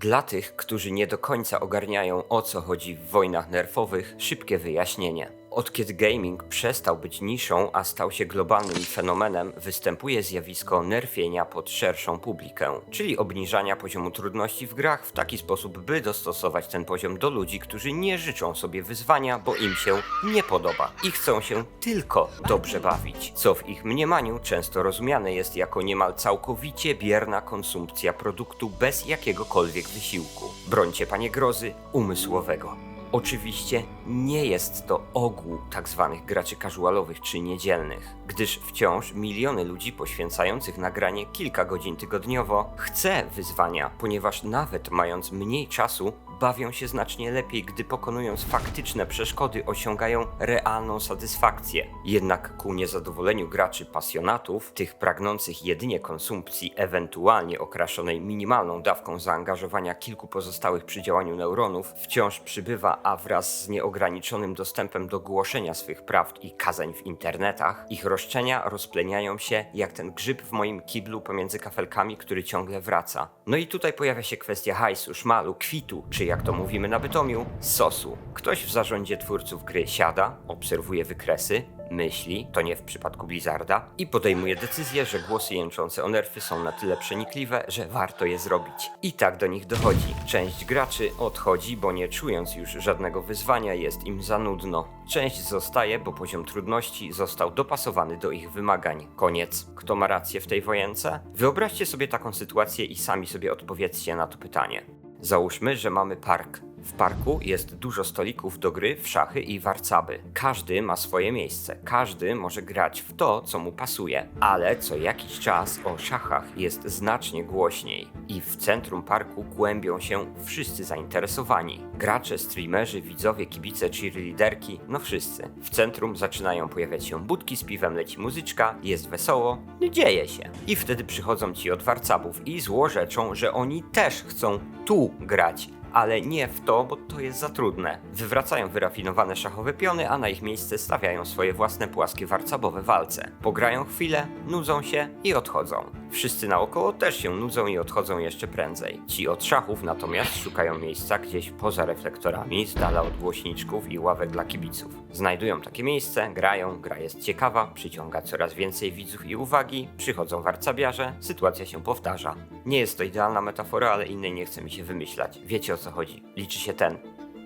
Dla tych, którzy nie do końca ogarniają o co chodzi w wojnach nerfowych, szybkie wyjaśnienie. Od kiedy gaming przestał być niszą, a stał się globalnym fenomenem, występuje zjawisko nerfienia pod szerszą publikę, czyli obniżania poziomu trudności w grach w taki sposób, by dostosować ten poziom do ludzi, którzy nie życzą sobie wyzwania, bo im się nie podoba i chcą się tylko dobrze bawić, co w ich mniemaniu często rozumiane jest jako niemal całkowicie bierna konsumpcja produktu bez jakiegokolwiek wysiłku. Brońcie panie grozy umysłowego. Oczywiście nie jest to ogół tzw. graczy casualowych czy niedzielnych, gdyż wciąż miliony ludzi poświęcających nagranie kilka godzin tygodniowo chce wyzwania, ponieważ nawet mając mniej czasu, bawią się znacznie lepiej, gdy pokonując faktyczne przeszkody osiągają realną satysfakcję. Jednak ku niezadowoleniu graczy pasjonatów, tych pragnących jedynie konsumpcji, ewentualnie okraszonej minimalną dawką zaangażowania kilku pozostałych przy działaniu neuronów, wciąż przybywa, a wraz z nieograniczonym dostępem do głoszenia swych prawd i kazań w internetach, ich roszczenia rozpleniają się jak ten grzyb w moim kiblu pomiędzy kafelkami, który ciągle wraca. No i tutaj pojawia się kwestia hajsu, szmalu, kwitu, czy jak to mówimy na Bytomiu, sosu. Ktoś w zarządzie twórców gry siada, obserwuje wykresy, myśli, to nie w przypadku Blizzarda, i podejmuje decyzję, że głosy jęczące o nerfy są na tyle przenikliwe, że warto je zrobić. I tak do nich dochodzi. Część graczy odchodzi, bo nie czując już żadnego wyzwania jest im za nudno. Część zostaje, bo poziom trudności został dopasowany do ich wymagań. Koniec. Kto ma rację w tej wojence? Wyobraźcie sobie taką sytuację i sami sobie odpowiedzcie na to pytanie. Załóżmy, że mamy park. W parku jest dużo stolików do gry w szachy i warcaby. Każdy ma swoje miejsce, każdy może grać w to, co mu pasuje, ale co jakiś czas o szachach jest znacznie głośniej i w centrum parku głębią się wszyscy zainteresowani. Gracze, streamerzy, widzowie, kibice, cheerleaderki, no wszyscy. W centrum zaczynają pojawiać się budki z piwem, leci muzyczka, jest wesoło, no dzieje się. I wtedy przychodzą ci od warcabów i złorzeczą, że oni też chcą tu grać, ale nie w to, bo to jest za trudne. Wywracają wyrafinowane szachowe piony, a na ich miejsce stawiają swoje własne płaskie warcabowe walce. Pograją chwilę, nudzą się i odchodzą. Wszyscy naokoło też się nudzą i odchodzą jeszcze prędzej. Ci od szachów natomiast szukają miejsca gdzieś poza reflektorami, z dala od głośniczków i ławek dla kibiców. Znajdują takie miejsce, grają, gra jest ciekawa, przyciąga coraz więcej widzów i uwagi, przychodzą warcabiarze, sytuacja się powtarza. Nie jest to idealna metafora, ale innej nie chce mi się wymyślać. Wiecie o co chodzi. Liczy się ten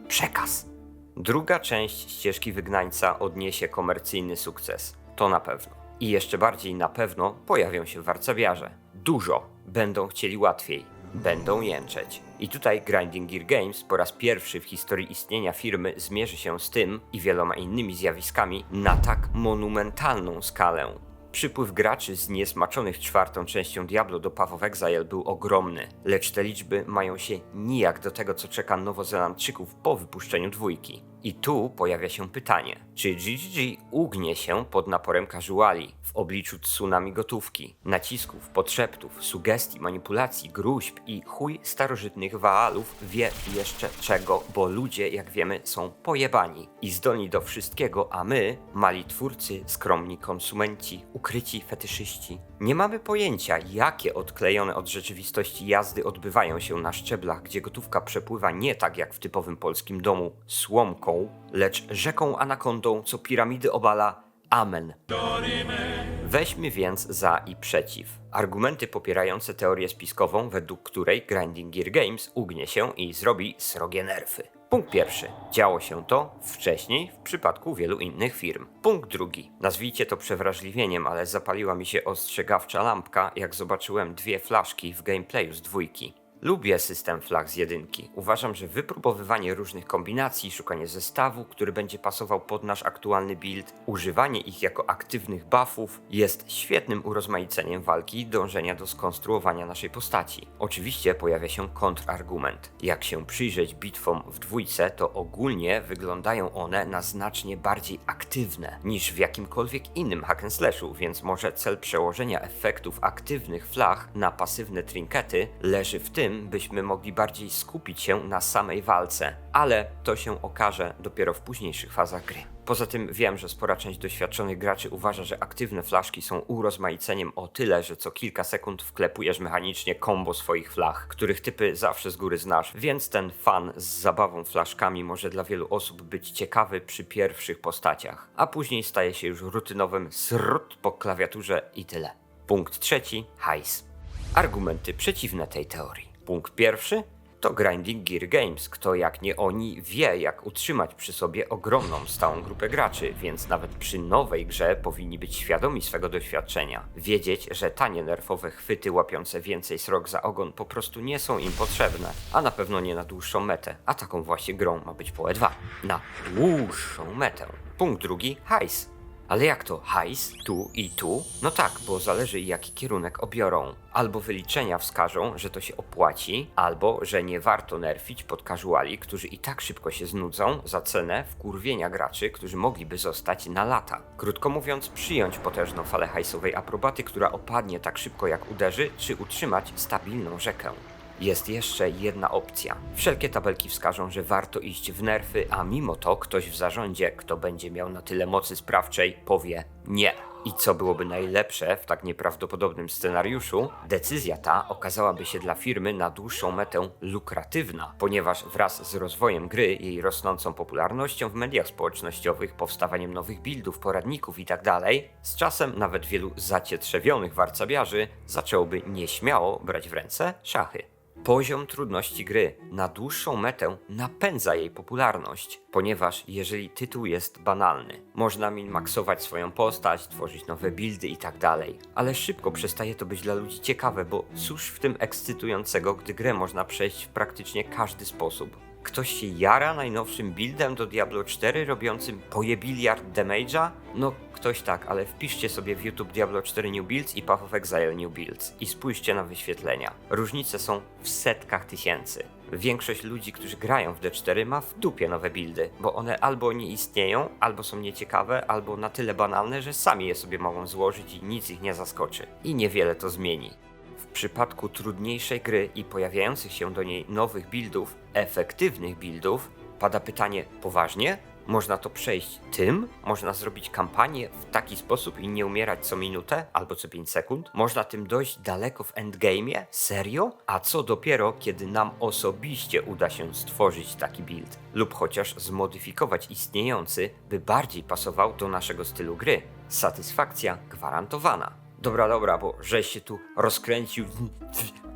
przekaz. Druga część ścieżki wygnańca odniesie komercyjny sukces. To na pewno. I jeszcze bardziej na pewno pojawią się warcabiarze. Dużo. Będą chcieli łatwiej. Będą jęczeć. I tutaj Grinding Gear Games po raz pierwszy w historii istnienia firmy zmierzy się z tym i wieloma innymi zjawiskami na tak monumentalną skalę. Przypływ graczy zniesmaczonych czwartą częścią Diablo do Path of Exile był ogromny, lecz te liczby mają się nijak do tego, co czeka Nowozelandczyków po wypuszczeniu dwójki. I tu pojawia się pytanie, czy GGG ugnie się pod naporem casuali w obliczu tsunami gotówki, nacisków, podszeptów, sugestii, manipulacji, gruźb i chuj starożytnych waalów wie jeszcze czego, bo ludzie, jak wiemy, są pojebani i zdolni do wszystkiego, a my, mali twórcy, skromni konsumenci, ukryci fetyszyści, nie mamy pojęcia, jakie odklejone od rzeczywistości jazdy odbywają się na szczeblach, gdzie gotówka przepływa nie tak jak w typowym polskim domu słomką, lecz rzeką anakondą, co piramidy obala. Amen. Weźmy więc za i przeciw. Argumenty popierające teorię spiskową, według której Grinding Gear Games ugnie się i zrobi srogie nerfy. Punkt pierwszy. Działo się to wcześniej w przypadku wielu innych firm. Punkt drugi. Nazwijcie to przewrażliwieniem, ale zapaliła mi się ostrzegawcza lampka, jak zobaczyłem dwie flaszki w gameplayu z dwójki. Lubię system flag z jedynki. Uważam, że wypróbowywanie różnych kombinacji, szukanie zestawu, który będzie pasował pod nasz aktualny build, używanie ich jako aktywnych buffów jest świetnym urozmaiceniem walki i dążenia do skonstruowania naszej postaci. Oczywiście pojawia się kontrargument. Jak się przyjrzeć bitwom w dwójce, to ogólnie wyglądają one na znacznie bardziej aktywne niż w jakimkolwiek innym hack and slashu, więc może cel przełożenia efektów aktywnych flag na pasywne trinkety leży w tym, tym byśmy mogli bardziej skupić się na samej walce, ale to się okaże dopiero w późniejszych fazach gry. Poza tym wiem, że spora część doświadczonych graczy uważa, że aktywne flaszki są urozmaiceniem o tyle, że co kilka sekund wklepujesz mechanicznie kombo swoich flag, których typy zawsze z góry znasz, więc ten fan z zabawą flaszkami może dla wielu osób być ciekawy przy pierwszych postaciach, a później staje się już rutynowym srut po klawiaturze i tyle. Punkt trzeci, hajs. Argumenty przeciwne tej teorii. Punkt pierwszy to Grinding Gear Games. Kto jak nie oni wie, jak utrzymać przy sobie ogromną stałą grupę graczy, więc nawet przy nowej grze powinni być świadomi swego doświadczenia. Wiedzieć, że tanie nerfowe chwyty łapiące więcej srok za ogon po prostu nie są im potrzebne, a na pewno nie na dłuższą metę, a taką właśnie grą ma być PoE 2. Na dłuższą metę. Punkt drugi, hajs. Ale jak to hajs tu i tu? No tak, bo zależy jaki kierunek obiorą. Albo wyliczenia wskażą, że to się opłaci, albo że nie warto nerfić pod casuali, którzy i tak szybko się znudzą za cenę wkurwienia graczy, którzy mogliby zostać na lata. Krótko mówiąc, przyjąć potężną falę hajsowej aprobaty, która opadnie tak szybko jak uderzy, czy utrzymać stabilną rzekę. Jest jeszcze jedna opcja. Wszelkie tabelki wskażą, że warto iść w nerfy, a mimo to ktoś w zarządzie, kto będzie miał na tyle mocy sprawczej, powie nie. I co byłoby najlepsze w tak nieprawdopodobnym scenariuszu, decyzja ta okazałaby się dla firmy na dłuższą metę lukratywna, ponieważ wraz z rozwojem gry, jej rosnącą popularnością w mediach społecznościowych, powstawaniem nowych buildów, poradników itd., z czasem nawet wielu zacietrzewionych warcabiarzy zaczęłoby nieśmiało brać w ręce szachy. Poziom trudności gry na dłuższą metę napędza jej popularność, ponieważ jeżeli tytuł jest banalny, można min-maxować swoją postać, tworzyć nowe buildy i tak ale szybko przestaje to być dla ludzi ciekawe, bo cóż w tym ekscytującego, gdy grę można przejść w praktycznie każdy sposób. Ktoś się jara najnowszym buildem do Diablo 4 robiącym pojebiliard damage'a? No ktoś tak, ale wpiszcie sobie w YouTube Diablo 4 New Builds i Path of Exile New Builds i spójrzcie na wyświetlenia. Różnice są w setkach tysięcy. Większość ludzi, którzy grają w D4 ma w dupie nowe buildy, bo one albo nie istnieją, albo są nieciekawe, albo na tyle banalne, że sami je sobie mogą złożyć i nic ich nie zaskoczy. I niewiele to zmieni. Przypadku trudniejszej gry i pojawiających się do niej nowych buildów, efektywnych buildów, pada pytanie poważnie? Można to przejść tym? Można zrobić kampanię w taki sposób i nie umierać co minutę albo co 5 sekund? Można tym dojść daleko w endgame'ie? Serio? A co dopiero, kiedy nam osobiście uda się stworzyć taki build? Lub chociaż zmodyfikować istniejący, by bardziej pasował do naszego stylu gry? Satysfakcja gwarantowana. Dobra, dobra, bo żeś się tu rozkręcił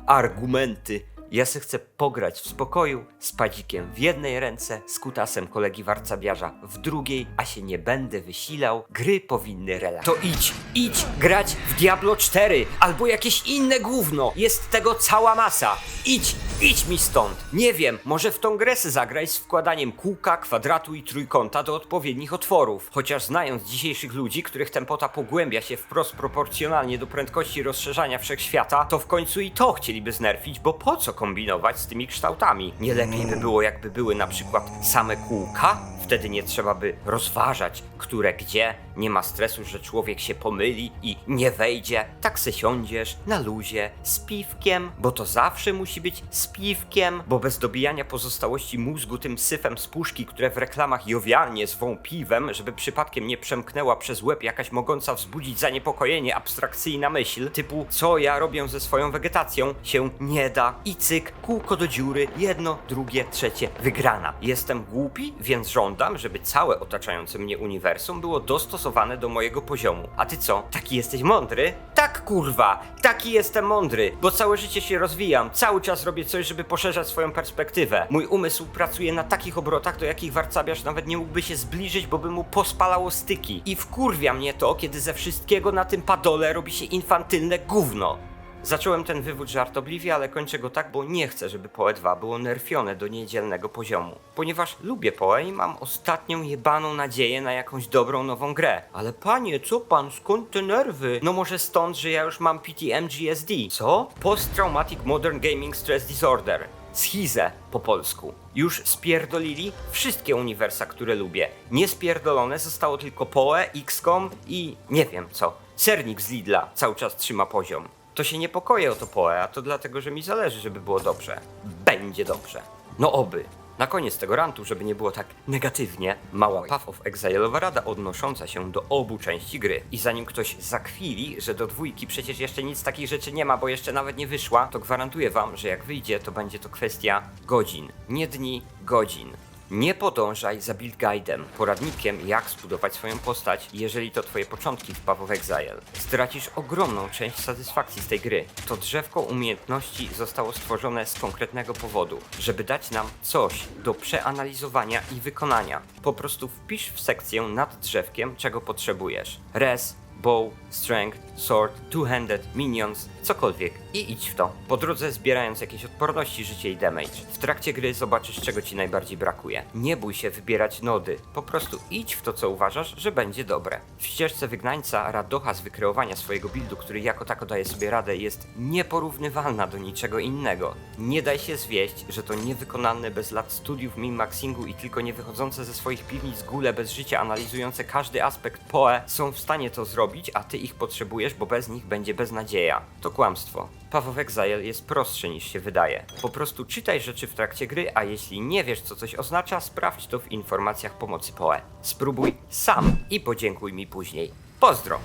argumenty. Ja se chcę pograć w spokoju, z padzikiem w jednej ręce, z kutasem kolegi warcabiarza w drugiej, a się nie będę wysilał. Gry powinny relaksować. To idź, idź grać w Diablo 4 albo jakieś inne gówno. Jest tego cała masa. Idź, idź mi stąd. Nie wiem, może w tą grę se zagraj z wkładaniem kółka, kwadratu i trójkąta do odpowiednich otworów. Chociaż znając dzisiejszych ludzi, których tempota pogłębia się wprost proporcjonalnie do prędkości rozszerzania wszechświata, to w końcu i to chcieliby znerfić, bo po co kombinować z tymi kształtami? Nie lepiej by było, jakby były na przykład same kółka? Wtedy nie trzeba by rozważać, które gdzie, nie ma stresu, że człowiek się pomyli i nie wejdzie. Tak se siądziesz na luzie z piwkiem, bo to zawsze musi być z piwkiem, bo bez dobijania pozostałości mózgu tym syfem z puszki, które w reklamach jowialnie zwą piwem, żeby przypadkiem nie przemknęła przez łeb jakaś mogąca wzbudzić zaniepokojenie abstrakcyjna myśl, typu co ja robię ze swoją wegetacją, się nie da i cyk, kółko do dziury, jedno, drugie, trzecie, wygrana. Jestem głupi, więc żądam, żeby całe otaczające mnie uniwersum było dostosowane do mojego poziomu. A ty co? Taki jesteś mądry? Tak kurwa, taki jestem mądry, bo całe życie się rozwijam, cały czas robię coś, żeby poszerzać swoją perspektywę. Mój umysł pracuje na takich obrotach, do jakich warcabiarz nawet nie mógłby się zbliżyć, bo by mu pospalało styki. I wkurwia mnie to, kiedy ze wszystkiego na tym padole robi się infantylne gówno. Zacząłem ten wywód żartobliwie, ale kończę go tak, bo nie chcę, żeby PoE 2 było nerfione do niedzielnego poziomu. Ponieważ lubię PoE i mam ostatnią jebaną nadzieję na jakąś dobrą nową grę. Ale panie, co pan, skąd te nerwy? No może stąd, że ja już mam PTMGSD. Co? Post-Traumatic Modern Gaming Stress Disorder. Schizę po polsku. Już spierdolili wszystkie uniwersa, które lubię. Niespierdolone zostało tylko PoE, XCOM i nie wiem co. Sernik z Lidla cały czas trzyma poziom. To się niepokoję o to Poe, a to dlatego, że mi zależy, żeby było dobrze. Będzie dobrze. No oby. Na koniec tego rantu, żeby nie było tak negatywnie, mała Path of Exile'owa rada odnosząca się do obu części gry. I zanim ktoś zakwili, że do dwójki przecież jeszcze nic takich rzeczy nie ma, bo jeszcze nawet nie wyszła, to gwarantuję wam, że jak wyjdzie, to będzie to kwestia godzin. Nie dni, godzin. Nie podążaj za build guidem, poradnikiem jak zbudować swoją postać, jeżeli to twoje początki w Path of Exile. Stracisz ogromną część satysfakcji z tej gry. To drzewko umiejętności zostało stworzone z konkretnego powodu, żeby dać nam coś do przeanalizowania i wykonania. Po prostu wpisz w sekcję nad drzewkiem, czego potrzebujesz. Res, bow, strength, sword, two-handed, minions, cokolwiek i idź w to. Po drodze zbierając jakieś odporności, życie i damage. W trakcie gry zobaczysz czego ci najbardziej brakuje. Nie bój się wybierać nody, po prostu idź w to co uważasz, że będzie dobre. W ścieżce wygnańca radocha z wykreowania swojego buildu, który jako tako daje sobie radę jest nieporównywalna do niczego innego. Nie daj się zwieść, że to niewykonalne bez lat studiów min-maxingu i tylko nie wychodzące ze swoich piwnic gule bez życia analizujące każdy aspekt PoE są w stanie to zrobić, a ty ich potrzebujesz, bo bez nich będzie beznadzieja. To kłamstwo. Path of Exile jest prostsze niż się wydaje. Po prostu czytaj rzeczy w trakcie gry, a jeśli nie wiesz co coś oznacza, sprawdź to w informacjach pomocy PoE. Spróbuj sam i podziękuj mi później. Pozdro!